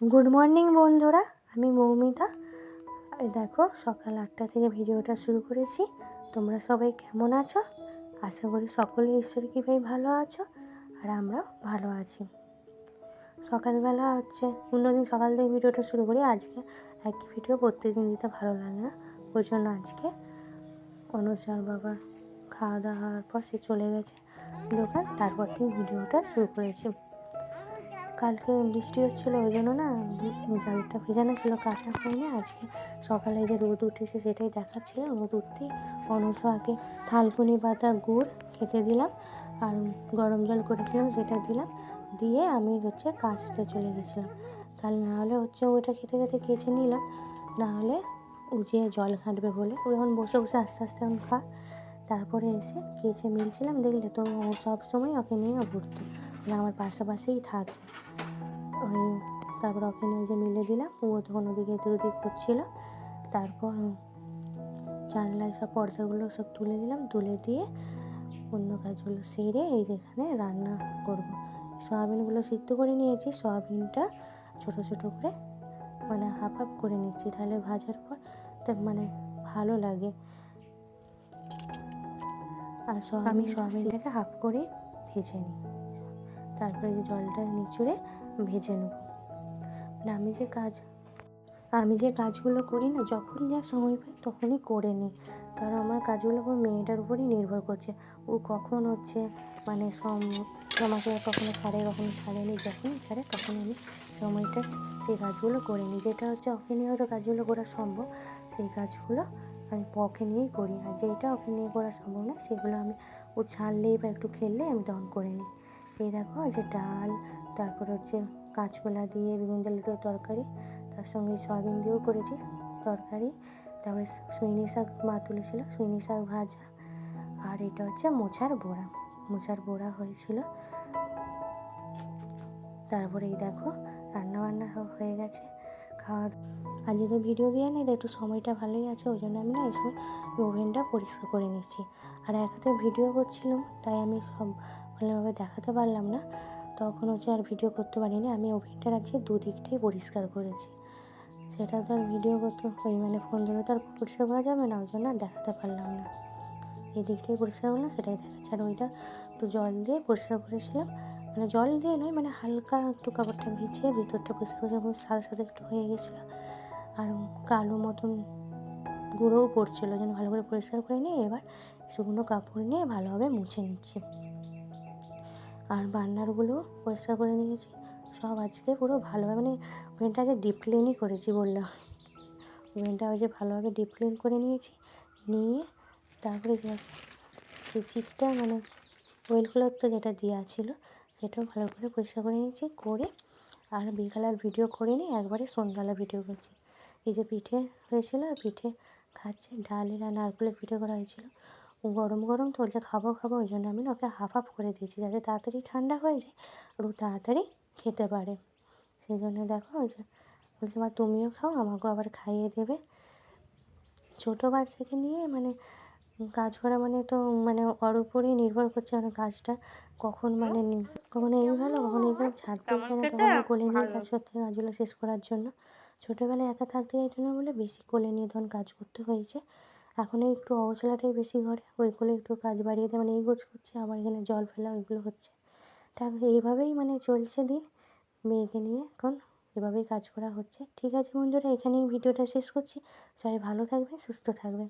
Good morning বন্ধুরা। আমি মৌমিতা। দেখো, সকাল আটটা থেকে ভিডিওটা শুরু করেছি। তোমরা সবাই কেমন আছো? আশা করি সকলে ঈশ্বর কৃপায় ভালো আছো আর আমরাও ভালো আছি। সকালবেলা হচ্ছে, অন্যদিন সকাল থেকে ভিডিওটা শুরু করি। আজকে একই ভিডিও, প্রত্যেকদিন দিতে ভালো লাগে না। ওই জন্য আজকে অনুচার বাবার খাওয়া দাওয়া হওয়ার পর সে চলে গেছে দোকান। তারপর থেকে ভিডিওটা শুরু করেছি। কালকে বৃষ্টি হচ্ছিল, ওই জন্য না জালটা ভেজানো ছিল, কাঁচা হয়নি। আজকে সকালে যে রোদ উঠেছে সেটাই দেখাচ্ছিল রোদ উঠতেই অনসোয়াকে থালকুনি পাতা গুড় খেতে দিলাম, আর গরম জল করেছিলাম সেটা দিলাম। দিয়ে আমি হচ্ছে কাচতে চলে গেছিলাম। তাহলে না হলে হচ্ছে ওইটা খেতে খেতে কেচে নিলাম, না হলে উজিয়ে জল ঘাঁটবে বলে। ও এখন বসে বসে আস্তে আস্তে এখন খা। তারপরে এসে কেচে মিলছিলাম। দেখলে তো সব সময় ওকে নিয়ে ঘুরতো। মানে আমার পাশাপাশিই থাকে। ওই তারপর ওকে নিয়ে যে মিলে দিলাম। ও তখন ওদিকে এদিক ওদিক করছিল তারপর জানলায় সব পর্দাগুলো সব তুলে দিলাম। তুলে দিয়ে অন্য কাজগুলো সেরে এই যেখানে রান্না করব। সয়াবিনগুলো সিদ্ধ করে নিয়েছি। সয়াবিনটা ছোট ছোট করে মানে হাফ হাফ করে নিচ্ছি। তাহলে ভাজার পর মানে ভালো লাগে। আর আমি সয়াবিনটাকে হাফ করে ভেজে নিই। তারপরে জলটা নিচুড়ে ভেজে নেব। মানে আমি যে কাজ আমি যে কাজগুলো করি না যখন যা সময় পাই তখনই করে নিই। কারণ আমার কাজগুলো আমার মেয়েটার উপরই নির্ভর করছে। ও কখন হচ্ছে মানে সম আমাকে কখনো ছাড়ে কখনো ছাড়েনি যখনই ছাড়ে তখন আমি সময়টা সেই কাজগুলো করে নিই। যেটা হচ্ছে ওকে হয়তো কাজগুলো করা সম্ভব সেই কাজগুলো আমি ওকে নিয়েই করি। আর যেটা ওকে নিয়ে করা সম্ভব না সেগুলো আমি ও ছাড়লেই বা একটু খেললে আমি তখন করে নিই। এই দেখো যে ডাল, তারপর হচ্ছে কাঁচকলা দিয়ে বেগুন ডালের তরকারি, তার সঙ্গে সয়াবিন দিয়েও করেছি তরকারি। তারপরে সুইনি শাক মা তুলেছিল সুইনি শাক ভাজা। আর এটা হচ্ছে মোচার বড়া মোচার বড়া হয়েছিল। তারপরে এই দেখো রান্না বান্না হয়ে গেছে। খাওয়া আজকে তো ভিডিও দিয়ে নেই তো একটু সময়টা ভালোই আছে, ওই জন্য আমি না এই সময় ওভেনটা পরিষ্কার করে নিচ্ছি আর একাতে ভিডিও করছিলাম, তাই আমি সব ভালোভাবে দেখাতে পারলাম না। তখন হচ্ছে আর ভিডিও করতে পারিনি, আমি ওভেনটার আজকে দুদিকটাই পরিষ্কার করেছি। সেটা তো আর ভিডিও করতে ওই মানে ফোন ধরে তো আর পরিষ্কার করা যাবে না, ওই জন্য আর দেখাতে পারলাম না। এই দিকটাই পরিষ্কার করলাম, সেটাই দেখাচ্ছে। আর ওইটা একটু জল দিয়ে পরিষ্কার করেছিলাম মানে জল দিয়ে নয় মানে হালকা একটু কাপড়টা ভিজিয়ে ভিতরটা পরিষ্কার করেছিলাম সাদা সাদা একটু হয়ে গেছিল। আর কালো মতন গুঁড়োও পড়ছিলো, যেন ভালো করে পরিষ্কার করে নিয়ে এবার শুকনো কাপড় নিয়ে ভালোভাবে মুছে নিচ্ছি। আর বান্নারগুলো পরিষ্কার করে নিয়েছি। সব আজকে পুরো ভালোভাবে মানে ওভেনটা আজকে ডিপ ক্লিনই করেছি বললাম। ওভেনটা যে ভালোভাবে ডিপ ক্লিন করে নিয়েছি, নিয়ে তারপরে যে চিপটা মানে ওয়েল তো যেটা দেওয়া ছিল সেটাও ভালো করে পরিষ্কার করে নিয়েছি, করে আর বিকালের ভিডিও করে নিই একবারে সন্ধ্যাবেলা ভিডিও করছি। এই যে পিঠে হয়েছিল, পিঠে খাচ্ছে, ডালের আর নারকেলের পিঠে করা হয়েছিল। গরম গরম তো বলছে খাব খাব, ওই জন্য আমি ওকে হাফ হাফ করে দিয়েছি, যাতে তাড়াতাড়ি ঠান্ডা হয়ে যায় আর ও তাড়াতাড়ি খেতে পারে। সেই জন্য দেখো ওই যে বলছে, মা, তুমিও খাও, আমাকেও আবার খাইয়ে দেবে। ছোটো বাচ্চাকে নিয়ে মানে কাজ করা মানে তো মানে ওর উপরেই নির্ভর করছে মানে কাজটা কখন মানে কখনো এই ভালো কখনো এই ভালো ছাড়তে ইচ্ছে না তখন কোলে নিয়ে কাজ করতে কাজগুলো শেষ করার জন্য। ছোটোবেলায় একা থাকতে চাইতো না বলে বেশি কোলে নিয়ে তখন কাজ করতে হয়েছে। এখন একটু অবচলাটাই বেশি ঘরে ওই কোলে একটু কাজ বাড়িয়ে দেয় মানে এই গোছ করছে আবার এখানে জল ফেলা ওইগুলো হচ্ছে। তা এইভাবেই মানে চলছে দিন। মেয়েকে নিয়ে এখন এভাবেই কাজ করা হচ্ছে। ঠিক আছে বন্ধুরা এখানেই ভিডিওটা শেষ করছি। সবাই ভালো থাকবে সুস্থ থাকবেন।